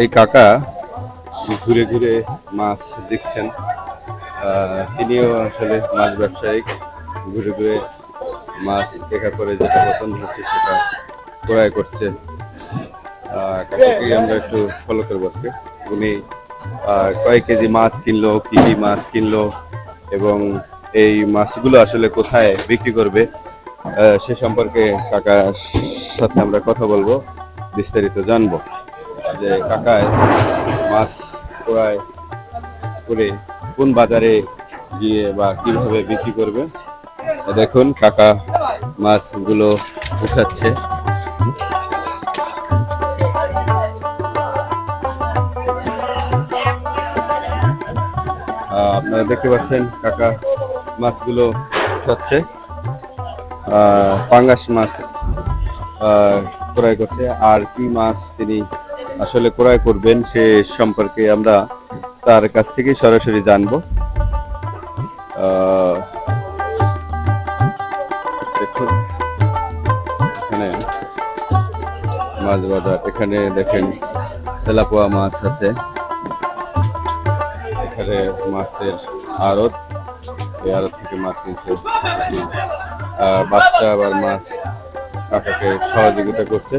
এই কাকা ঘুরে ঘুরে মাছ দেখছেন। তিনিও আসলে মাছ ব্যবসায়িক, ঘুরে ঘুরে মাছ দেখা করে যেটা পছন্দ হচ্ছে সেটা ক্রয় করছে কাকাকে আমরা একটু ফলো করব আজকে। উনি কয়েক কেজি মাছ কিনলো কি মাছ কিনলো, এবং এই মাছগুলো আসলে কোথায় বিক্রি করবে? সে সম্পর্কে কাকার সাথে আমরা কথা বলব, বিস্তারিত জানব। যে কাকায় মাছ ক্রয় করে কোন বাজারে গিয়ে বা কীভাবে বিক্রি করবে দেখুন কাকা মাছগুলো উঠাচ্ছে। আপনারা দেখতে পাচ্ছেন কাকা মাছগুলো উঠাচ্ছে। পাঙ্গাস মাছ ক্রয় করছে। আর কি মাছ তিনি আসলে ক্রয় করবেন সে সম্পর্কে আমরা তার কাছ থেকে সরাসরি জানব। এখানে মাছ বাজার, এখানে দেখেন তেলাপোয়া মাছ আছে। এখানে মাছের আড়ত, এই আড়ত থেকে মাছ কিনছে। বাচ্চা আবার মাছ কাকাকে সহযোগিতা করছে।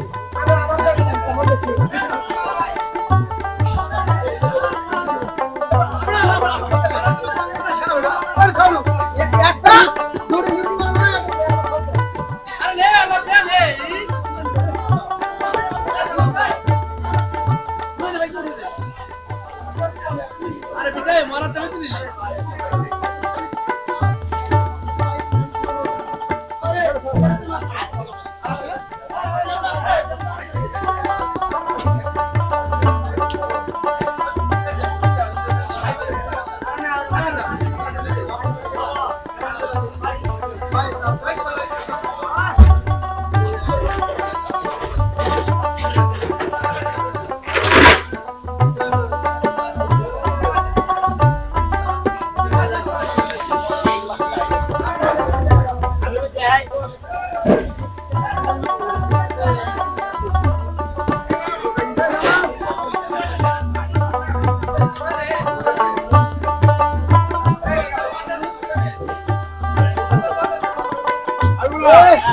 Hey!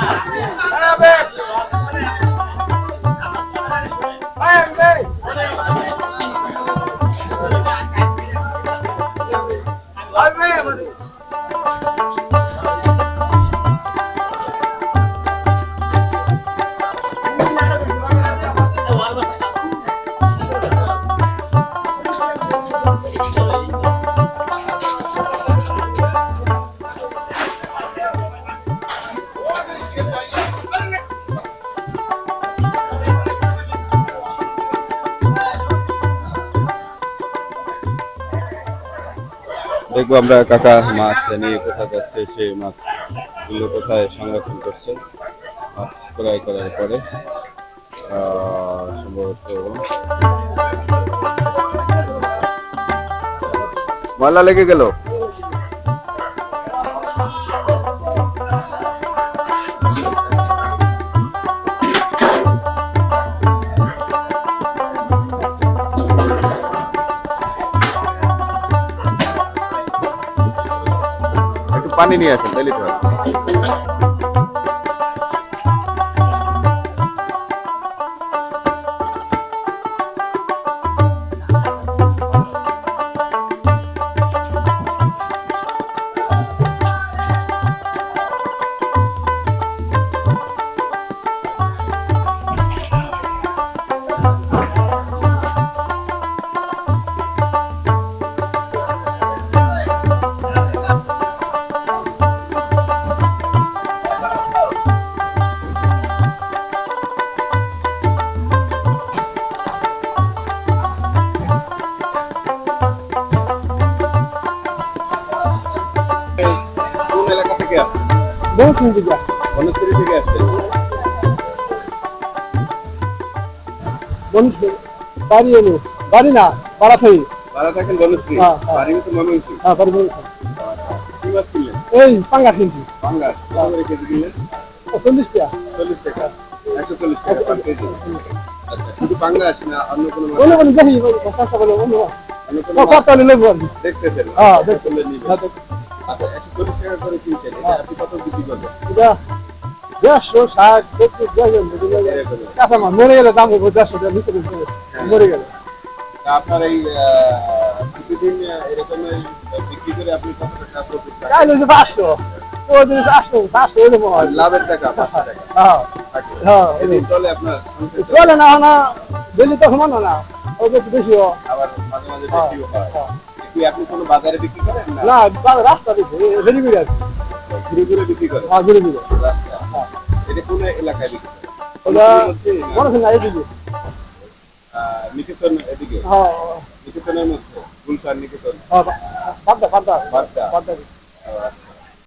দেখব আমরা কাকা মাছ নিয়ে কোথা যাচ্ছে, সে মাছগুলো কোথায় সংরক্ষণ করছে। মাছ ক্রয় করার পরে সম্ভবত ময়লা লেগে গেল। পানি নিয়ে আসেন তাইলে তো বলছেন দিদা বনশ্রী থেকে আসছেন বন্ধু বাড়ি এলো। বাড়ি না পাড়া থেকে। ভাড়া থাকেন বনশ্রী। হ্যাঁ, হ্যাঁ। বাড়ি মতো ময়মনসিংহ হ্যাঁ বাড়ি বলছেন কি মাছ কিনলেন? এই পাঙ্গা কিনছি। বাংলার কত করে কেজি কিনলেন? চল্লিশ টাকা। চল্লিশ টাকা। একশো চল্লিশ টাকা পার কেজি। আচ্ছা শুধু পাঙ্গাস না অন্য কোনো মাছ? অন্য কোনো দেখি অন্য দেখতেছেন। হ্যাঁ, দেখতে- নিবেন। আচ্ছা একশো চল্লিশ টাকা করে কিনছেন আপনি কত বিক্রি করবেন দেড়শো ষাট সত্তর। কাঁচা মাছ মরে গেলে দাম হইব দেড়শো টাকা ভিতরে মরে গেলে চলে না না তো সমান না ওই বেশি আবার। কি আপনি কোনো বাজারে বিক্রি করেন? না না রাস্তা আছে। ঘুরে ঘুরে বিক্রি করেন? হ্যাঁ ঘুরে ঘুরে। রাস্তা। এটা কোন এলাকায় বিক্রি ওটা? মনে হচ্ছে এদিকে। নিকেতন এদিকে? হ্যাঁ। নিকেতনের মধ্যে গুলশান নিকেতন? হ্যাঁ বাদ্দা বাদ্দা বাড্ডা। বাদ্দা